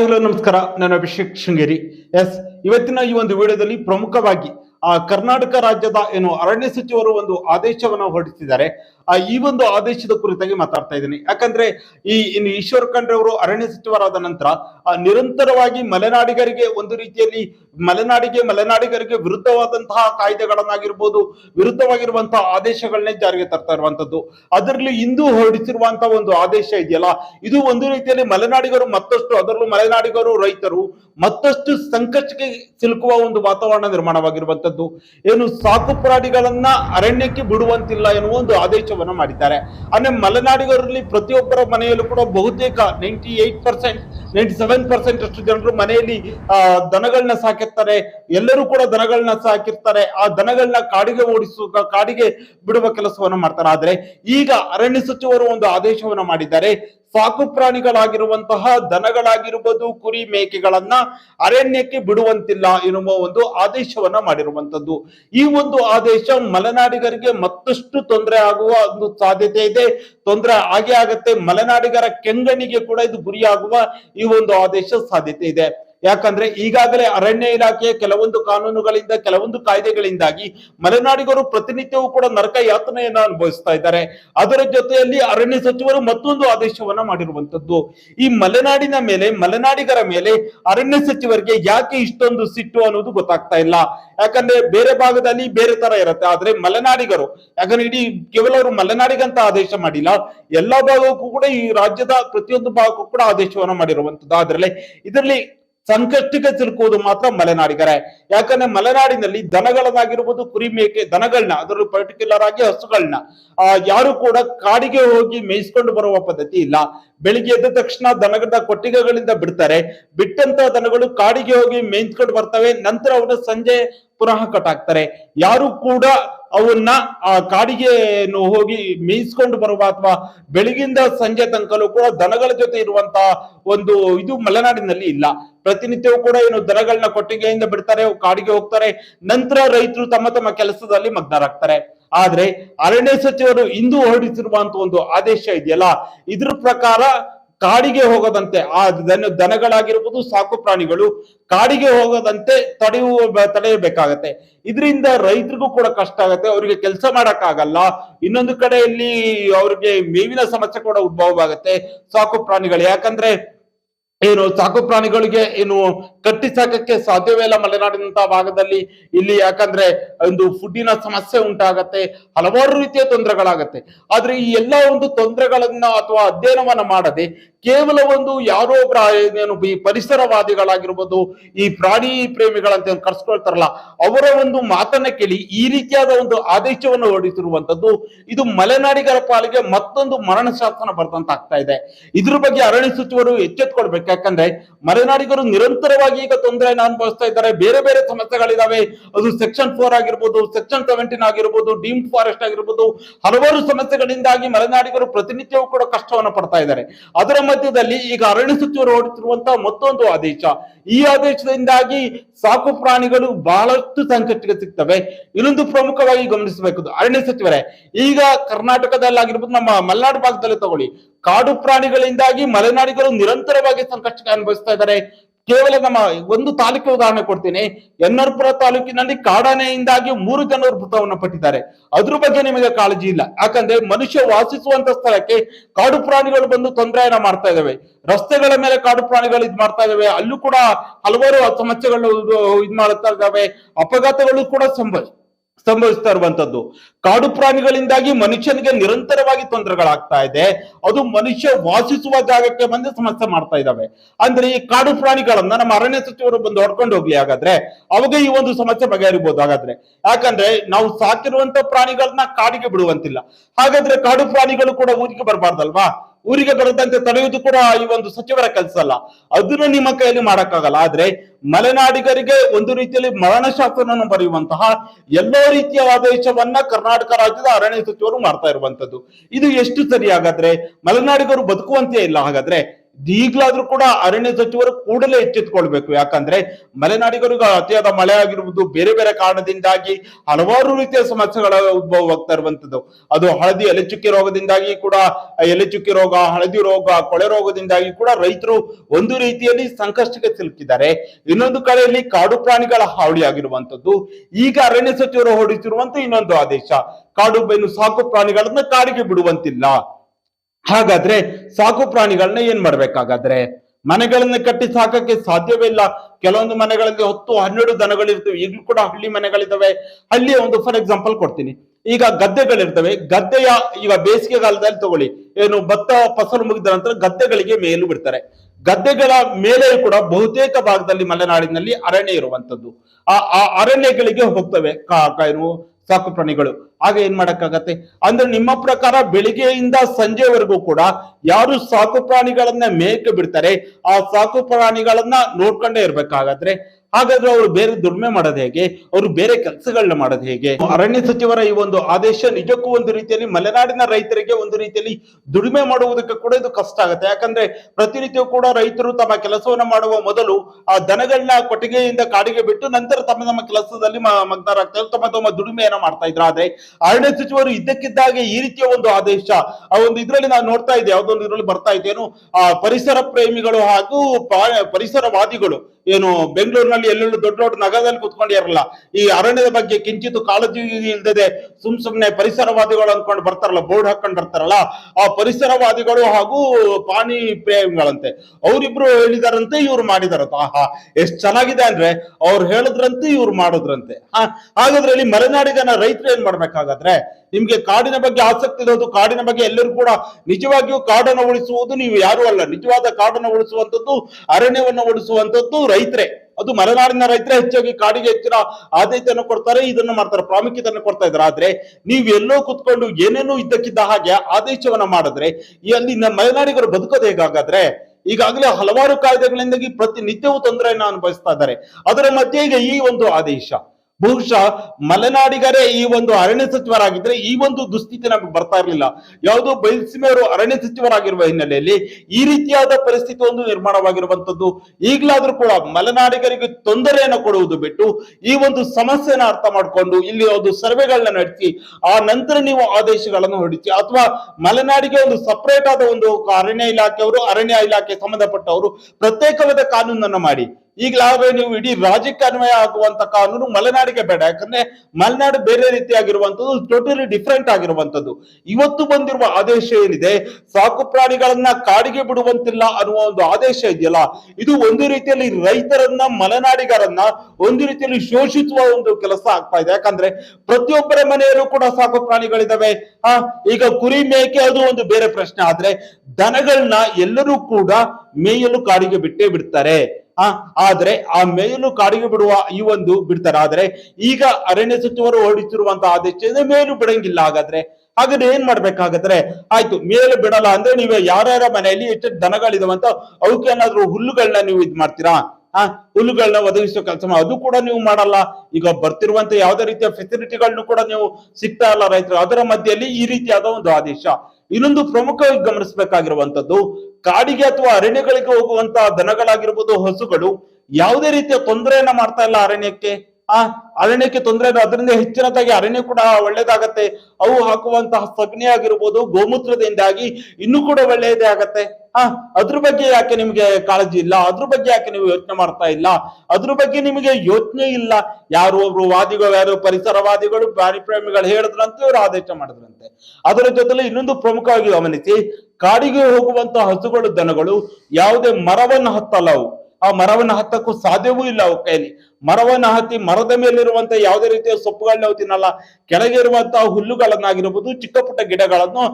Hello ನಮಸ್ಕಾರ. ನಾನು Abhishek Sringeri. S ಇವತ್ತಿನ ಈ ಒಂದು ವಿಡಿಯೋದಲ್ಲಿ ಪ್ರಮುಖವಾಗಿ ಆ ಕರ್ನಾಟಕ ರಾಜ್ಯದ ಏನು ಅರಣ್ಯ ಸಚಿವರು ಒಂದು ಆದೇಶವನ್ನು ಹೊರಡಿಸಿದ್ದಾರೆ. ಈ ಒಂದು ಆದೇಶದ ಕುರಿತಾಗಿ ಮಾತಾಡ್ತಾ ಇದ್ದೀನಿ. ಯಾಕಂದ್ರೆ ಈ ಇನ್ನು ಈಶ್ವರ್ ಖಂಡ್ರೆ ಅವರು ಅರಣ್ಯ ಸಚಿವರಾದ ನಂತರ ಆ, ನಿರಂತರವಾಗಿ ಮಲೆನಾಡಿಗರಿಗೆ ಒಂದು ರೀತಿಯಲ್ಲಿ ಮಲೆನಾಡಿಗೆ ಮಲೆನಾಡಿಗರಿಗೆ ವಿರುದ್ಧವಾದಂತಹ ಕಾಯ್ದೆಗಳನ್ನಾಗಿರ್ಬೋದು ವಿರುದ್ಧವಾಗಿರುವಂತಹ ಆದೇಶಗಳನ್ನೇ ಜಾರಿಗೆ ತರ್ತಾ ಇರುವಂತದ್ದು ಅದರಲ್ಲಿ ಇಂದು ಹೊರಡಿಸಿರುವಂತಹ ಒಂದು ಆದೇಶ ಇದೆಯಲ್ಲ ಇದು ಒಂದು ರೀತಿಯಲ್ಲಿ ಮಲೆನಾಡಿಗರು ಮತ್ತಷ್ಟು ಅದರಲ್ಲೂ ಮಲೆನಾಡಿಗರು ರೈತರು ಮತ್ತಷ್ಟು ಸಂಕಷ್ಟಕ್ಕೆ ಸಿಲುಕುವ ಒಂದು ವಾತಾವರಣ ನಿರ್ಮಾಣವಾಗಿರುವಂತದ್ದು ಏನು ಸಾಕು ಪ್ರಾಣಿಗಳನ್ನ ಅರಣ್ಯಕ್ಕೆ ಬಿಡುವಂತಿಲ್ಲ ಎನ್ನುವ ಒಂದು ಆದೇಶವನ್ನ ಮಾಡಿದ್ದಾರೆ. ಅಂದ್ರೆ ಮಲೆನಾಡಿಗರಲ್ಲಿ ಪ್ರತಿಯೊಬ್ಬರ ಮನೆಯಲ್ಲೂ ಕೂಡ ಬಹುತೇಕ ninety eight percent ninety seven percent ಅಷ್ಟು ಜನರು ಮನೆಯಲ್ಲಿ ದನಗಳನ್ನ ಸಾಕಿರ್ತಾರೆ. ಎಲ್ಲರೂ ಕೂಡ ದನಗಳನ್ನ ಸಾಕಿರ್ತಾರೆ. ಆ ದನಗಳನ್ನ ಕಾಡಿಗೆ ಓಡಿಸುವ ಕಾಡಿಗೆ ಬಿಡುವ ಕೆಲಸವನ್ನು ಮಾಡ್ತಾರೆ. ಆದ್ರೆ ಈಗ ಅರಣ್ಯ ಸಚಿವರು ಒಂದು ಆದೇಶವನ್ನ ಮಾಡಿದ್ದಾರೆ. ಸಾಕು ಪ್ರಾಣಿಗಳಾಗಿರುವಂತಹ ದನಗಳಾಗಿರ್ಬೋದು, ಕುರಿ ಮೇಕೆಗಳನ್ನ ಅರಣ್ಯಕ್ಕೆ ಬಿಡುವಂತಿಲ್ಲ ಎನ್ನುವ ಒಂದು ಆದೇಶವನ್ನ ಮಾಡಿರುವಂತದ್ದು. ಈ ಒಂದು ಆದೇಶ ಮಲೆನಾಡಿಗರಿಗೆ ಮತ್ತಷ್ಟು ತೊಂದರೆ ಆಗುವ ಒಂದು ಸಾಧ್ಯತೆ ಇದೆ. ತೊಂದರೆ ಆಗೇ ಆಗತ್ತೆ. ಮಲೆನಾಡಿಗರ ಕೆಂಗಣಿಗೆ ಕೂಡ ಇದು ಗುರಿಯಾಗುವ ಈ ಒಂದು ಆದೇಶ ಸಾಧ್ಯತೆ ಇದೆ. ಯಾಕಂದ್ರೆ ಈಗಾಗಲೇ ಅರಣ್ಯ ಇಲಾಖೆಯ ಕೆಲವೊಂದು ಕಾನೂನುಗಳಿಂದ, ಕೆಲವೊಂದು ಕಾಯ್ದೆಗಳಿಂದಾಗಿ ಮಲೆನಾಡಿಗರು ಪ್ರತಿನಿತ್ಯವೂ ಕೂಡ ನರಕ ಯಾತನೆಯನ್ನ ಅನುಭವಿಸ್ತಾ ಇದ್ದಾರೆ. ಅದರ ಜೊತೆಯಲ್ಲಿ ಅರಣ್ಯ ಸಚಿವರು ಮತ್ತೊಂದು ಆದೇಶವನ್ನ ಮಾಡಿರುವಂತದ್ದು ಈ ಮಲೆನಾಡಿನ ಮೇಲೆ, ಮಲೆನಾಡಿಗರ ಮೇಲೆ ಅರಣ್ಯ ಸಚಿವರಿಗೆ ಯಾಕೆ ಇಷ್ಟೊಂದು ಸಿಟ್ಟು ಅನ್ನೋದು ಗೊತ್ತಾಗ್ತಾ ಇಲ್ಲ. ಯಾಕಂದ್ರೆ ಬೇರೆ ಭಾಗದಲ್ಲಿ ಬೇರೆ ತರ ಇರುತ್ತೆ. ಆದ್ರೆ ಮಲೆನಾಡಿಗರು, ಯಾಕಂದ್ರೆ ಇಡೀ ಕೇವಲ ಅವರು ಮಲೆನಾಡಿಗಂತ ಆದೇಶ ಮಾಡಿಲ್ಲ. ಎಲ್ಲಾ ಭಾಗಕ್ಕೂ ಕೂಡ ಈ ರಾಜ್ಯದ ಪ್ರತಿಯೊಂದು ಭಾಗಕ್ಕೂ ಕೂಡ ಆದೇಶವನ್ನ ಮಾಡಿರುವಂತದ್ದು ಅದ್ರಲ್ಲಿ ಇದರಲ್ಲಿ ಸಂಕಷ್ಟಕ್ಕೆ ಸಿಲುಕುವುದು ಮಾತ್ರ ಮಲೆನಾಡಿಗರೇ. ಯಾಕಂದ್ರೆ ಮಲೆನಾಡಿನಲ್ಲಿ ದನಗಳನ್ನಾಗಿರ್ಬೋದು ಕುರಿ ಮೇಕೆ ದನಗಳನ್ನ ಅದರಲ್ಲೂ ಪರ್ಟಿಕ್ಯುಲರ್ ಆಗಿ ಹಸುಗಳನ್ನ ಆ, ಯಾರು ಕೂಡ ಕಾಡಿಗೆ ಹೋಗಿ ಮೇಯಿಸ್ಕೊಂಡು ಬರುವ ಪದ್ಧತಿ ಇಲ್ಲ. ಬೆಳಿಗ್ಗೆ ಎದ್ದ ತಕ್ಷಣ ದನಗಳ ಕೊಟ್ಟಿಗೆಗಳಿಂದ ಬಿಡ್ತಾರೆ. ಬಿಟ್ಟಂತ ದನಗಳು ಕಾಡಿಗೆ ಹೋಗಿ ಮೇಯ್ಸ್ಕೊಂಡು ಬರ್ತವೆ, ನಂತರ ಅವನ ಸಂಜೆ ಪುನಃ ಕಟ್ಟಾಕ್ತಾರೆ. ಯಾರು ಕೂಡ ಅವನ್ನ, ಆ, ಕಾಡಿಗೆ ಹೋಗಿ ಮೇಯಿಸ್ಕೊಂಡು ಬರುವ ಅಥವಾ ಬೆಳಗಿಂದ ಸಂಜೆ ತನಕಲೂ ಕೂಡ ದನಗಳ ಜೊತೆ ಇರುವಂತಹ ಒಂದು ಇದು ಮಲೆನಾಡಿನಲ್ಲಿ ಇಲ್ಲ. ಪ್ರತಿನಿತ್ಯವೂ ಕೂಡ ಏನು ದನಗಳನ್ನ ಕೊಟ್ಟಿಗೆಯಿಂದ ಬಿಡ್ತಾರೆ, ಕಾಡಿಗೆ ಹೋಗ್ತಾರೆ. ನಂತರ ರೈತರು ತಮ್ಮ ತಮ್ಮ ಕೆಲಸದಲ್ಲಿ ಮಗ್ನರಾಗ್ತಾರೆ. ಆದ್ರೆ ಅರಣ್ಯ ಸಚಿವರು ಇಂದು ಹೊರಡಿಸಿರುವಂತ ಒಂದು ಆದೇಶ ಇದೆಯಲ್ಲ? ಇದ್ರ ಪ್ರಕಾರ ಕಾಡಿಗೆ ಹೋಗದಂತೆ, ಆ ದನ, ದನಗಳಾಗಿರ್ಬೋದು ಸಾಕು ಪ್ರಾಣಿಗಳು ಕಾಡಿಗೆ ಹೋಗದಂತೆ ತಡೆಯುವ ತಡೆಯಬೇಕಾಗತ್ತೆ. ಇದರಿಂದ ರೈತರಿಗೂ ಕೂಡ ಕಷ್ಟ ಆಗತ್ತೆ, ಅವರಿಗೆ ಕೆಲಸ ಮಾಡಕ್ ಆಗಲ್ಲ ಇನ್ನೊಂದು ಕಡೆಯಲ್ಲಿ ಅವ್ರಿಗೆ ಮೇವಿನ ಸಮಸ್ಯೆ ಕೂಡ ಉದ್ಭವವಾಗುತ್ತೆ ಸಾಕು ಪ್ರಾಣಿಗಳು. ಯಾಕಂದ್ರೆ ಏನು ಸಾಕು ಪ್ರಾಣಿಗಳಿಗೆ ಏನು ಕಟ್ಟಿ ಸಾಕಕ್ಕೆ ಸಾಧ್ಯವೇ ಇಲ್ಲ ಮಲೆನಾಡಿನಂತಹ ಭಾಗದಲ್ಲಿ. ಇಲ್ಲಿ ಯಾಕಂದ್ರೆ ಒಂದು ಫುಡ್ಡಿನ ಸಮಸ್ಯೆ ಉಂಟಾಗತ್ತೆ, ಹಲವಾರು ರೀತಿಯ ತೊಂದರೆಗಳಾಗತ್ತೆ. ಆದ್ರೆ ಈ ಎಲ್ಲ ಒಂದು ತೊಂದರೆಗಳನ್ನ ಅಥವಾ ಅಧ್ಯಯನವನ್ನ ಮಾಡದೆ ಕೇವಲ ಒಂದು ಯಾರೋ ಒಬ್ಬರ ಏನು ಈ ಪರಿಸರವಾದಿಗಳಾಗಿರ್ಬೋದು, ಈ ಪ್ರಾಣಿ ಪ್ರೇಮಿಗಳಂತ ಕರ್ಸ್ಕೊಳ್ತಾರಲ್ಲ, ಅವರ ಒಂದು ಮಾತನ್ನ ಕೇಳಿ ಈ ರೀತಿಯಾದ ಒಂದು ಆದೇಶವನ್ನು ಹೊರಡಿಸಿರುವಂತದ್ದು ಇದು ಮಲೆನಾಡಿಗರ ಪಾಲಿಗೆ ಮತ್ತೊಂದು ಮರಣ ಶಾಸನ ಬರ್ದಂತ ಆಗ್ತಾ ಇದೆ. ಇದ್ರ ಬಗ್ಗೆ ಅರಣ್ಯ ಸಚಿವರು ಎಚ್ಚೆತ್ಕೊಳ್ಬೇಕು. ಯಾಕಂದ್ರೆ ಮಲೆನಾಡಿಗರು ನಿರಂತರವಾಗಿ ಈಗ ತೊಂದರೆಯನ್ನು ಅನುಭವಿಸ್ತಾ ಇದ್ದಾರೆ. ಬೇರೆ ಬೇರೆ ಸಮಸ್ಯೆಗಳಿದಾವೆ. ಅದು ಸೆಕ್ಷನ್ ಫೋರ್ ಆಗಿರ್ಬೋದು ಸೆಕ್ಷನ್ ಸೆವೆಂಟೀನ್ ಆಗಿರ್ಬೋದು ಡೀಮ್ ಫಾರೆಸ್ಟ್ ಆಗಿರ್ಬೋದು. ಹಲವಾರು ಸಮಸ್ಯೆಗಳಿಂದಾಗಿ ಮಲೆನಾಡಿಗರು ಪ್ರತಿನಿತ್ಯವೂ ಕೂಡ ಕಷ್ಟವನ್ನು ಪಡ್ತಾ ಇದ್ದಾರೆ. ಅದರ ಮಧ್ಯದಲ್ಲಿ ಈಗ ಅರಣ್ಯ ಸಚಿವರು ಹೊರಡಿಸಿರುವಂತಹ ಮತ್ತೊಂದು ಆದೇಶ. ಈ ಆದೇಶದಿಂದಾಗಿ ಸಾಕು ಪ್ರಾಣಿಗಳು ಬಹಳಷ್ಟು ಸಂಕಷ್ಟಕ್ಕೆ ಸಿಗ್ತವೆ. ಇನ್ನೊಂದು ಪ್ರಮುಖವಾಗಿ ಗಮನಿಸಬೇಕು. ಅರಣ್ಯ ಸಚಿವರೇ, ಈಗ ಕರ್ನಾಟಕದಲ್ಲಾಗಿರ್ಬೋದು, ನಮ್ಮ ಮಲೆನಾಡು ಭಾಗದಲ್ಲಿ ತಗೊಳ್ಳಿ. ಕಾಡು ಪ್ರಾಣಿಗಳಿಂದಾಗಿ ಮಲೆನಾಡಿಗರು ನಿರಂತರವಾಗಿ ಸಂಕಷ್ಟಕ್ಕೆ ಅನುಭವಿಸ್ತಾ ಇದ್ದಾರೆ. ಕೇವಲ ನಮ್ಮ ಒಂದು ತಾಲೂಕು ಉದಾಹರಣೆ ಕೊಡ್ತೀನಿ. ಎನ್ನರ್ಪುರ ತಾಲೂಕಿನಲ್ಲಿ ಕಾಡಾನೆಯಿಂದಾಗಿ ಮೂರು ಜನರು ಮೃತವನ್ನು ಪಟ್ಟಿದ್ದಾರೆ. ಅದ್ರ ಬಗ್ಗೆ ನಿಮಗೆ ಕಾಳಜಿ ಇಲ್ಲ. ಯಾಕಂದ್ರೆ ಮನುಷ್ಯ ವಾಸಿಸುವಂತ ಸ್ಥಳಕ್ಕೆ ಕಾಡು ಪ್ರಾಣಿಗಳು ಬಂದು ತೊಂದರೆಯನ್ನ ಮಾಡ್ತಾ ಇದಾವೆ. ರಸ್ತೆಗಳ ಮೇಲೆ ಕಾಡು ಪ್ರಾಣಿಗಳು ಇದ್ ಮಾಡ್ತಾ ಇದಾವೆ. ಅಲ್ಲೂ ಕೂಡ ಹಲವಾರು ಸಮಸ್ಯೆಗಳು ಇದ್ ಮಾಡ್ತಾ ಇದಾವೆ. ಅಪಘಾತಗಳು ಕೂಡ ಸಂಭವ ಸಂಭವಿಸ್ತಾ ಇರುವಂತದ್ದು ಕಾಡು ಪ್ರಾಣಿಗಳಿಂದಾಗಿ ಮನುಷ್ಯನಿಗೆ ನಿರಂತರವಾಗಿ ತೊಂದರೆಗಳಾಗ್ತಾ ಇದೆ. ಅದು ಮನುಷ್ಯ ವಾಸಿಸುವ ಜಾಗಕ್ಕೆ ಬಂದು ಸಮಸ್ಯೆ ಮಾಡ್ತಾ ಇದ್ದಾವೆ. ಅಂದ್ರೆ ಈ ಕಾಡು ಪ್ರಾಣಿಗಳನ್ನ ನಮ್ಮ ಅರಣ್ಯ ಸಚಿವರು ಬಂದು ಹೊಡ್ಕೊಂಡು ಹೋಗ್ಲಿ ಹಾಗಾದ್ರೆ, ಅವಾಗ ಈ ಒಂದು ಸಮಸ್ಯೆ ಬಗೆಹರಿಬಹುದು ಹಾಗಾದ್ರೆ. ಯಾಕಂದ್ರೆ ನಾವು ಸಾಕಿರುವಂತ ಪ್ರಾಣಿಗಳನ್ನ ಕಾಡಿಗೆ ಬಿಡುವಂತಿಲ್ಲ. ಹಾಗಾದ್ರೆ ಕಾಡು ಪ್ರಾಣಿಗಳು ಕೂಡ ಊರಿಗೆ ಬರಬಾರ್ದಲ್ವಾ? ಊರಿಗೆ ಬರದಂತೆ ತಡೆಯುವುದು ಕೂಡ ಈ ಒಂದು ಸಚಿವರ ಕೆಲಸ ಅಲ್ಲ. ಅದನ್ನು ನಿಮ್ಮ ಕೈಯಲ್ಲಿ ಮಾಡಕ್ಕಾಗಲ್ಲ. ಆದ್ರೆ ಮಲೆನಾಡಿಗರಿಗೆ ಒಂದು ರೀತಿಯಲ್ಲಿ ಮರಣಶಾಸ್ತ್ರವನ್ನು ಬರೆಯುವಂತಹ ಎಲ್ಲೋ ರೀತಿಯ ಆದೇಶವನ್ನ ಕರ್ನಾಟಕ ರಾಜ್ಯದ ಅರಣ್ಯ ಸಚಿವರು ಮಾಡ್ತಾ ಇರುವಂತದ್ದು. ಇದು ಎಷ್ಟು ಸರಿ ಹಾಗಾದ್ರೆ ಮಲೆನಾಡಿಗರು ಬದುಕುವಂತೆ ಇಲ್ಲ. ಹಾಗಾದ್ರೆ ಈಗಲಾದ್ರೂ ಕೂಡ ಅರಣ್ಯ ಸಚಿವರು ಕೂಡಲೇ ಎಚ್ಚೆತ್ತುಕೊಳ್ಬೇಕು ಯಾಕಂದ್ರೆ ಮಲೆನಾಡಿಗರಿಗೆ ಅತಿಯಾದ ಮಳೆ ಆಗಿರುವುದು ಬೇರೆ ಬೇರೆ ಕಾರಣದಿಂದಾಗಿ ಹಲವಾರು ರೀತಿಯ ಸಮಸ್ಯೆಗಳ ಉದ್ಭವವಾಗ್ತಾ ಇರುವಂತದ್ದು ಅದು ಹಳದಿ ಎಲೆಚುಕ್ಕಿ ರೋಗದಿಂದಾಗಿ ಕೂಡ, ಎಲೆಚುಕ್ಕಿ ರೋಗ, ಹಳದಿ ರೋಗ, ಕೊಳೆ ರೋಗದಿಂದಾಗಿ ಕೂಡ ರೈತರು ಒಂದು ರೀತಿಯಲ್ಲಿ ಸಂಕಷ್ಟಕ್ಕೆ ಸಿಲುಕಿದ್ದಾರೆ. ಇನ್ನೊಂದು ಕಡೆಯಲ್ಲಿ ಕಾಡು ಪ್ರಾಣಿಗಳ ಹಾವಳಿ ಆಗಿರುವಂತದ್ದು ಈಗ ಅರಣ್ಯ ಸಚಿವರು ಹೊರಡಿಸಿರುವಂತ ಇನ್ನೊಂದು ಆದೇಶ. ಕಾಡು ಬೈನು ಸಾಕು ಪ್ರಾಣಿಗಳನ್ನ ಕಾಡಿಗೆ ಬಿಡುವಂತಿಲ್ಲ. ಹಾಗಾದ್ರೆ ಸಾಕು ಪ್ರಾಣಿಗಳನ್ನ ಏನ್ ಮಾಡ್ಬೇಕಾಗಾದ್ರೆ? ಮನೆಗಳನ್ನ ಕಟ್ಟಿ ಸಾಕಕ್ಕೆ ಸಾಧ್ಯವೇ ಇಲ್ಲ. ಕೆಲವೊಂದು ಮನೆಗಳಲ್ಲಿ ಹತ್ತು, ಹನ್ನೆರಡು ದನಗಳಿರ್ತವೆ. ಈಗಲೂ ಕೂಡ ಹಳ್ಳಿ ಮನೆಗಳಿದ್ದಾವೆ ಹಳ್ಳಿಯ ಒಂದು ಫಾರ್ ಎಕ್ಸಾಂಪಲ್ ಕೊಡ್ತೀನಿ. ಈಗ ಗದ್ದೆಗಳಿರ್ತವೆ. ಗದ್ದೆಯ ಈಗ ಬೇಸಿಗೆಗಾಲದಲ್ಲಿ ತಗೊಳ್ಳಿ. ಏನು ಭತ್ತ ಫಸಲು ಮುಗಿದ ನಂತರ ಗದ್ದೆಗಳಿಗೆ ಮೇಲು ಬಿಡ್ತಾರೆ. ಗದ್ದೆಗಳ ಮೇಲೆ ಕೂಡ ಬಹುತೇಕ ಭಾಗದಲ್ಲಿ ಮಲೆನಾಡಿನಲ್ಲಿ ಅರಣ್ಯ ಇರುವಂತದ್ದು. ಆ ಅರಣ್ಯಗಳಿಗೆ ಹೋಗ್ತವೆ. ಕಾ ಕಾ- ಏನು ಸಾಕು ಪ್ರಾಣಿಗಳು. ಆಗ ಏನ್ ಮಾಡಕ್ಕಾಗತ್ತೆ? ಅಂದ್ರೆ ನಿಮ್ಮ ಪ್ರಕಾರ ಬೆಳಿಗ್ಗೆಯಿಂದ ಸಂಜೆವರೆಗೂ ಕೂಡ ಯಾರು ಸಾಕು ಪ್ರಾಣಿಗಳನ್ನ ಮೇಯಕ್ಕೆ ಬಿಡ್ತಾರೆ, ಆ ಸಾಕು ಪ್ರಾಣಿಗಳನ್ನ ನೋಡ್ಕೊಂಡೇ ಇರ್ಬೇಕಾಗಾದ್ರೆ ಹಾಗಾದ್ರೆ ಅವರು ಬೇರೆ ದುಡಿಮೆ ಮಾಡೋದು ಹೇಗೆ? ಅವರು ಬೇರೆ ಕೆಲಸಗಳನ್ನ ಮಾಡೋದು ಹೇಗೆ? ಅರಣ್ಯ ಸಚಿವರ ಈ ಒಂದು ಆದೇಶ ನಿಜಕ್ಕೂ ಒಂದು ರೀತಿಯಲ್ಲಿ ಮಲೆನಾಡಿನ ರೈತರಿಗೆ ಒಂದು ರೀತಿಯಲ್ಲಿ ದುಡಿಮೆ ಮಾಡುವುದಕ್ಕೆ ಕೂಡ ಇದು ಕಷ್ಟ ಆಗುತ್ತೆ. ಯಾಕಂದ್ರೆ ಪ್ರತಿನಿತ್ಯ ಕೂಡ ರೈತರು ತಮ್ಮ ಕೆಲಸವನ್ನು ಮಾಡುವ ಮೊದಲು ಆ ದನಗಳನ್ನ ಕೊಟ್ಟಿಗೆಯಿಂದ ಕಾಡಿಗೆ ಬಿಟ್ಟು ನಂತರ ತಮ್ಮ ತಮ್ಮ ಕೆಲಸದಲ್ಲಿ ಮಗ್ನರಾಗ್ತಾರೆ ತಮ್ಮ ತಮ್ಮ ದುಡಿಮೆಯನ್ನ ಮಾಡ್ತಾ ಇದ್ರು. ಆದ್ರೆ ಅರಣ್ಯ ಸಚಿವರು ಇದ್ದಕ್ಕಿದ್ದಾಗೆ ಈ ರೀತಿಯ ಒಂದು ಆದೇಶ, ಆ ಒಂದು ಇದರಲ್ಲಿ ನಾವು ನೋಡ್ತಾ ಇದ್ದೆ. ಯಾವ್ದೊಂದು ಇದರಲ್ಲಿ ಬರ್ತಾ ಇದ್ದೇನು ಆ ಪರಿಸರ ಪ್ರೇಮಿಗಳು ಹಾಗೂ ಪರಿಸರವಾದಿಗಳು, ಏನು, ಬೆಂಗಳೂರಿನಲ್ಲಿ ಎಲ್ಲೆಲ್ಲೂ ದೊಡ್ಡ ದೊಡ್ಡ ನಗರದಲ್ಲಿ ಕುತ್ಕೊಂಡಿರಲ್ಲ ಈ ಅರಣ್ಯದ ಬಗ್ಗೆ ಕಿಂಚಿತ್ ಕಾಳಜಿ ಇಲ್ದದೆ. ಸುಮ್ ಸುಮ್ನೆ ಪರಿಸರವಾದಿಗಳು ಅನ್ಕೊಂಡು ಬರ್ತಾರಲ್ಲ, ಬೋರ್ಡ್ ಹಾಕೊಂಡ್ ಬರ್ತಾರಲ್ಲ, ಆ ಪರಿಸರವಾದಿಗಳು ಹಾಗೂ ಪಾನಿ ಪ್ರೇಮಿಗಳಂತೆ, ಅವರಿಬ್ರು ಹೇಳಿದಾರಂತೆ, ಇವ್ರು ಮಾಡಿದಾರಂತ. ಆಹಾ, ಎಷ್ಟ್ ಚೆನ್ನಾಗಿದೆ ಅಂದ್ರೆ ಅವ್ರು ಹೇಳಿದ್ರಂತೆ, ಇವ್ರು ಮಾಡಿದ್ರಂತೆ. ಹಾಗಾದ್ರೆ ಇಲ್ಲಿ ಮಲೆನಾಡಿಗನ ರೈತರು ಏನ್ ಮಾಡ್ಬೇಕಾಗಾದ್ರೆ, ನಿಮ್ಗೆ ಕಾಡಿನ ಬಗ್ಗೆ ಆಸಕ್ತಿ ಇರೋದು, ಕಾಡಿನ ಬಗ್ಗೆ ಎಲ್ಲರೂ ಕೂಡ ನಿಜವಾಗಿಯೂ ಕಾಡನ್ನು ಉಳಿಸುವುದು ನೀವು ಯಾರು ಅಲ್ಲ. ನಿಜವಾದ ಕಾಡನ್ನು ಉಳಿಸುವಂತದ್ದು ಅರಣ್ಯವನ್ನು ಉಳಿಸುವಂತದ್ದು ರೈತರೇ. ಅದು ಮಲೆನಾಡಿನ ರೈತರೇ ಹೆಚ್ಚಾಗಿ ಕಾಡಿಗೆ ಹೆಚ್ಚಿನ ಆದ್ಯತೆಯನ್ನು ಕೊಡ್ತಾರೆ, ಇದನ್ನು ಮಾಡ್ತಾರೆ, ಪ್ರಾಮುಖ್ಯತೆಯನ್ನು ಕೊಡ್ತಾ ಇದ್ದಾರೆ. ಆದ್ರೆ ನೀವು ಎಲ್ಲೋ ಕುತ್ಕೊಂಡು ಏನೇನೋ ಇದ್ದಕ್ಕಿದ್ದ ಹಾಗೆ ಆದೇಶವನ್ನ ಮಾಡಿದ್ರೆ, ಈ ಅಲ್ಲಿ ಮಲೆನಾಡಿಗರು ಬದುಕೋದು ಹೇಗಾಗಾದ್ರೆ? ಈಗಾಗಲೇ ಹಲವಾರು ಕಾಯ್ದೆಗಳಿಂದಾಗಿ ಪ್ರತಿನಿತ್ಯವೂ ತೊಂದರೆಯನ್ನು ಅನುಭವಿಸ್ತಾ ಇದ್ದಾರೆ. ಅದರ ಮಧ್ಯೆ ಈಗ ಈ ಒಂದು ಆದೇಶ. ಬಹುಶಃ ಮಲೆನಾಡಿಗರೇ ಈ ಒಂದು ಅರಣ್ಯ ಸಚಿವರಾಗಿದ್ರೆ ಈ ಒಂದು ದುಸ್ಥಿತಿ ನಮಗೆ ಬರ್ತಾ ಇರಲಿಲ್ಲ. ಯಾವುದೋ ಬಯಲುಸೀಮೆಯವರು ಅರಣ್ಯ ಸಚಿವರಾಗಿರುವ ಹಿನ್ನೆಲೆಯಲ್ಲಿ ಈ ರೀತಿಯಾದ ಪರಿಸ್ಥಿತಿ ಒಂದು ನಿರ್ಮಾಣವಾಗಿರುವಂತದ್ದು ಈಗಲಾದ್ರೂ ಕೂಡ ಮಲೆನಾಡಿಗರಿಗೆ ತೊಂದರೆಯನ್ನು ಕೊಡುವುದು ಬಿಟ್ಟು ಈ ಒಂದು ಸಮಸ್ಯೆನ ಅರ್ಥ ಮಾಡಿಕೊಂಡು ಇಲ್ಲಿ ಒಂದು ಸರ್ವೆಗಳನ್ನ ನಡೆಸಿ, ಆ ನಂತರ ನೀವು ಆದೇಶಗಳನ್ನು ಹೊರಡಿಸಿ, ಅಥವಾ ಮಲೆನಾಡಿಗೆ ಒಂದು ಸಪರೇಟ್ ಆದ ಒಂದು ಅರಣ್ಯ ಇಲಾಖೆಯವರು, ಅರಣ್ಯ ಇಲಾಖೆ ಸಂಬಂಧಪಟ್ಟವರು ಪ್ರತ್ಯೇಕವಾದ ಕಾನೂನನ್ನ ಮಾಡಿ ಈಗಲಾದ್ರೆ ನೀವು ಇಡೀ ರಾಜ್ಯಕ್ಕೆ ಅನ್ವಯ ಆಗುವಂತ ಕಾನೂನು ಮಲೆನಾಡಿಗೆ ಬೇಡ. ಯಾಕಂದ್ರೆ ಮಲೆನಾಡು ಬೇರೆ ರೀತಿಯಾಗಿರುವಂತದ್ದು ಟೋಟಲಿ ಡಿಫ್ರೆಂಟ್ ಆಗಿರುವಂತದ್ದು ಇವತ್ತು ಬಂದಿರುವ ಆದೇಶ ಏನಿದೆ? ಸಾಕು ಪ್ರಾಣಿಗಳನ್ನ ಕಾಡಿಗೆ ಬಿಡುವಂತಿಲ್ಲ ಅನ್ನುವ ಒಂದು ಆದೇಶ ಇದೆಯಲ್ಲ? ಇದು ಒಂದು ರೀತಿಯಲ್ಲಿ ರೈತರನ್ನ, ಮಲೆನಾಡಿಗರನ್ನ ಒಂದು ರೀತಿಯಲ್ಲಿ ಶೋಷಿಸುವ ಒಂದು ಕೆಲಸ ಆಗ್ತಾ ಇದೆ. ಯಾಕಂದ್ರೆ ಪ್ರತಿಯೊಬ್ಬರ ಮನೆಯಲ್ಲೂ ಕೂಡ ಸಾಕು ಪ್ರಾಣಿಗಳಿದಾವೆ. ಆ ಈಗ ಕುರಿ ಮೇಕೆ ಅದು ಒಂದು ಬೇರೆ ಪ್ರಶ್ನೆ. ಆದ್ರೆ ದನಗಳನ್ನ ಎಲ್ಲರೂ ಕೂಡ ಮೇಯಲು ಕಾಡಿಗೆ ಬಿಟ್ಟೇ ಬಿಡ್ತಾರೆ. ಆದ್ರೆ ಆ ಮೇಲು ಕಾಡಿಗೆ ಬಿಡುವ ಈ ಒಂದು ಬಿಡ್ತಾರೆ ಆದ್ರೆ ಈಗ ಅರಣ್ಯ ಸಚಿವರು ಹೊರಡಿಸಿರುವಂತಹ ಆದೇಶ ಮೇಲು ಬಿಡಂಗಿಲ್ಲ. ಹಾಗಾದ್ರೆ ಹಾಗಾದ್ರೆ ಏನ್ ಮಾಡ್ಬೇಕಾಗತ್ತೆ ಆಯ್ತು, ಮೇಲು ಬಿಡಲ್ಲ ಅಂದ್ರೆ ನೀವು ಯಾರ್ಯಾರ ಮನೆಯಲ್ಲಿ ಎಷ್ಟು ದನಗಳಿದಾವಂತ ಅವಕ್ಕೆ ಏನಾದ್ರು ಹುಲ್ಲುಗಳನ್ನ ನೀವು ಇದ್ ಮಾಡ್ತೀರಾ? ಆ, ಹುಲ್ಲುಗಳನ್ನ ಒದಗಿಸೋ ಕೆಲಸ ಅದು ಕೂಡ ನೀವು ಮಾಡಲ್ಲ. ಈಗ ಬರ್ತಿರುವಂತ ಯಾವ್ದೇ ರೀತಿಯ ಫೆಸಿಲಿಟಿಗಳನ್ನು ಕೂಡ ನೀವು ಸಿಗ್ತಾ ಇಲ್ಲ ರೈತರು. ಅದರ ಮಧ್ಯೆಯಲ್ಲಿ ಈ ರೀತಿಯಾದ ಒಂದು ಆದೇಶ. ಇನ್ನೊಂದು ಪ್ರಮುಖವಾಗಿ ಗಮನಿಸಬೇಕಾಗಿರುವಂತದ್ದು ಕಾಡಿಗೆ ಅಥವಾ ಅರಣ್ಯಗಳಿಗೆ ಹೋಗುವಂತಹ ದನಗಳಾಗಿರ್ಬೋದು, ಹಸುಗಳು, ಯಾವುದೇ ರೀತಿಯ ತೊಂದರೆಯನ್ನ ಮಾಡ್ತಾ ಇಲ್ಲ ಅರಣ್ಯಕ್ಕೆ. ಆ ಅರಣ್ಯಕ್ಕೆ ತೊಂದರೆ ಅದರಿಂದ ಹೆಚ್ಚಿನದಾಗಿ ಅರಣ್ಯ ಕೂಡ ಒಳ್ಳೇದಾಗತ್ತೆ. ಅವು ಹಾಕುವಂತಹ ಸಗಣಿ ಆಗಿರ್ಬೋದು, ಗೋಮೂತ್ರದಿಂದಾಗಿ ಇನ್ನೂ ಕೂಡ ಒಳ್ಳೆಯದೇ ಆಗತ್ತೆ. ಆ, ಅದ್ರ ಬಗ್ಗೆ ಯಾಕೆ ನಿಮ್ಗೆ ಕಾಳಜಿ ಇಲ್ಲ? ಅದ್ರ ಬಗ್ಗೆ ಯಾಕೆ ನೀವು ಯೋಚನೆ ಮಾಡ್ತಾ ಇಲ್ಲ? ಅದ್ರ ಬಗ್ಗೆ ನಿಮಗೆ ಯೋಚನೆ ಇಲ್ಲ. ಯಾರು ಒಬ್ರು ವಾದಿಗಳು, ಯಾರು ಪರಿಸರವಾದಿಗಳು ಪ್ರಾಣಿ ಪ್ರೇಮಿಗಳು ಹೇಳಿದ್ರಂತೆ, ಇವರು ಆದೇಶ ಮಾಡಿದ್ರಂತೆ. ಅದರ ಜೊತೆಲಿ ಇನ್ನೊಂದು ಪ್ರಮುಖವಾಗಿ ಗಮನಿಸಿ, ಕಾಡಿಗೆ ಹೋಗುವಂತಹ ಹಸುಗಳು, ದನಗಳು ಯಾವುದೇ ಮರವನ್ನು ಹತ್ತಲ್ಲ ಅವು. ಆ ಮರವನ್ನು ಹತ್ತಕ್ಕೂ ಸಾಧ್ಯವೂ ಇಲ್ಲ ಅವು ಕೈಲಿ ಮರವನ್ನ ಹತ್ತಿ ಮರದ ಮೇಲಿರುವಂತಹ ಯಾವುದೇ ರೀತಿಯ ಸೊಪ್ಪುಗಳನ್ನ ನಾವು ತಿನ್ನಲ್ಲ. ಕೆಳಗೆ ಇರುವಂತಹ ಹುಲ್ಲುಗಳನ್ನಾಗಿರ್ಬೋದು, ಚಿಕ್ಕ ಪುಟ್ಟ ಗಿಡಗಳನ್ನು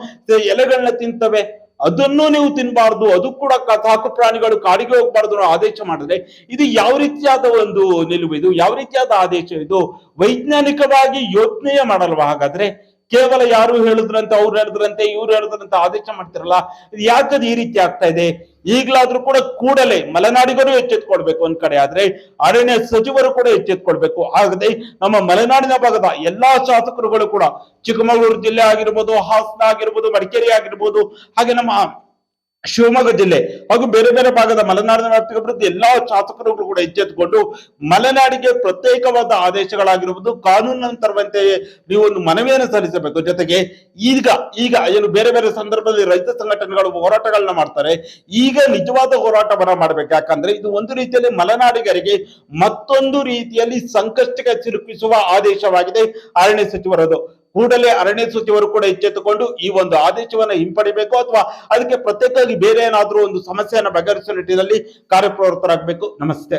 ಎಲೆಗಳನ್ನ ತಿಂತವೆ. ಅದನ್ನು ನೀವು ತಿನ್ನಬಾರ್ದು ಅದು ಕೂಡ ಸಾಕು ಪ್ರಾಣಿಗಳು ಕಾಡಿಗೆ ಹೋಗ್ಬಾರ್ದು ಆದೇಶ ಮಾಡಿದ್ರೆ ಇದು ಯಾವ ರೀತಿಯಾದ ಒಂದು ನಿಲುವು ಇದು? ಯಾವ ರೀತಿಯಾದ ಆದೇಶ ಇದು? ವೈಜ್ಞಾನಿಕವಾಗಿ ಯೋಚನೆಯೇ ಮಾಡಲ್ವಾ? ಹಾಗಾದ್ರೆ ಕೇವಲ ಯಾರು ಹೇಳಿದ್ರಂತೆ, ಅವ್ರು ಹೇಳಿದ್ರಂತೆ, ಇವ್ರು ಹೇಳಿದ್ರಂತೆ ಆದೇಶ ಮಾಡ್ತಿರಲ್ಲ? ಇದು ಯಾಕದು ಈ ರೀತಿ ಆಗ್ತಾ ಇದೆ? ಈಗಲಾದ್ರೂ ಕೂಡ ಕೂಡಲೇ ಮಲೆನಾಡಿಗರು ಎಚ್ಚೆತ್ಕೊಳ್ಬೇಕು ಒಂದ್ ಕಡೆ ಆದ್ರೆ ಅರಣ್ಯ ಸಚಿವರು ಕೂಡ ಎಚ್ಚೆತ್ಕೊಳ್ಬೇಕು. ಆಗದೆ ನಮ್ಮ ಮಲೆನಾಡಿನ ಭಾಗದ ಎಲ್ಲಾ ಶಾಸಕರುಗಳು ಕೂಡ ಚಿಕ್ಕಮಗಳೂರು ಜಿಲ್ಲೆ ಆಗಿರ್ಬೋದು, ಹಾಸನ ಆಗಿರ್ಬೋದು, ಮಡಿಕೇರಿ ಆಗಿರ್ಬೋದು, ಹಾಗೆ ನಮ್ಮ ಶಿವಮೊಗ್ಗ ಜಿಲ್ಲೆ ಹಾಗೂ ಬೇರೆ ಬೇರೆ ಭಾಗದ ಮಲೆನಾಡಿನ ವ್ಯಾಪ್ತಿಗೆ ಬರುತ್ತೆ ಎಲ್ಲಾ ಶಾಸಕರುಗಳು ಕೂಡ ಎಚ್ಚೆತ್ತುಕೊಂಡು ಮಲೆನಾಡಿಗೆ ಪ್ರತ್ಯೇಕವಾದ ಆದೇಶಗಳಾಗಿರುವುದು ಕಾನೂನಿನಂತರವಂತೆ ನೀವು ಒಂದು ಮನವಿಯನ್ನು ಸಲ್ಲಿಸಬೇಕು. ಜೊತೆಗೆ ಈಗ ಈಗ ಏನು ಬೇರೆ ಬೇರೆ ಸಂದರ್ಭದಲ್ಲಿ ರೈತ ಸಂಘಟನೆಗಳು ಹೋರಾಟಗಳನ್ನ ಮಾಡ್ತಾರೆ. ಈಗ ನಿಜವಾದ ಹೋರಾಟವನ್ನ ಮಾಡ್ಬೇಕು. ಯಾಕಂದ್ರೆ ಇದು ಒಂದು ರೀತಿಯಲ್ಲಿ ಮಲೆನಾಡಿಗರಿಗೆ ಮತ್ತೊಂದು ರೀತಿಯಲ್ಲಿ ಸಂಕಷ್ಟಕ್ಕೆ ಸಿಲುಕಿಸುವ ಆದೇಶವಾಗಿದೆ. ಅರಣ್ಯ ಸಚಿವರದು. ಕೂಡಲೇ ಅರಣ್ಯ ಸಚಿವರು ಕೂಡ ಎಚ್ಚೆತ್ತುಕೊಂಡು ಈ ಒಂದು ಆದೇಶವನ್ನ ಹಿಂಪಡಿಬೇಕು ಅಥವಾ ಅದಕ್ಕೆ ಪ್ರತ್ಯೇಕವಾಗಿ ಬೇರೆ ಏನಾದರೂ ಒಂದು ಸಮಸ್ಯೆಯನ್ನು ಬಗೆಹರಿಸುವ ನಿಟ್ಟಿನಲ್ಲಿ ಕಾರ್ಯಪ್ರವೃತ್ತರಾಗಬೇಕು. ನಮಸ್ತೆ.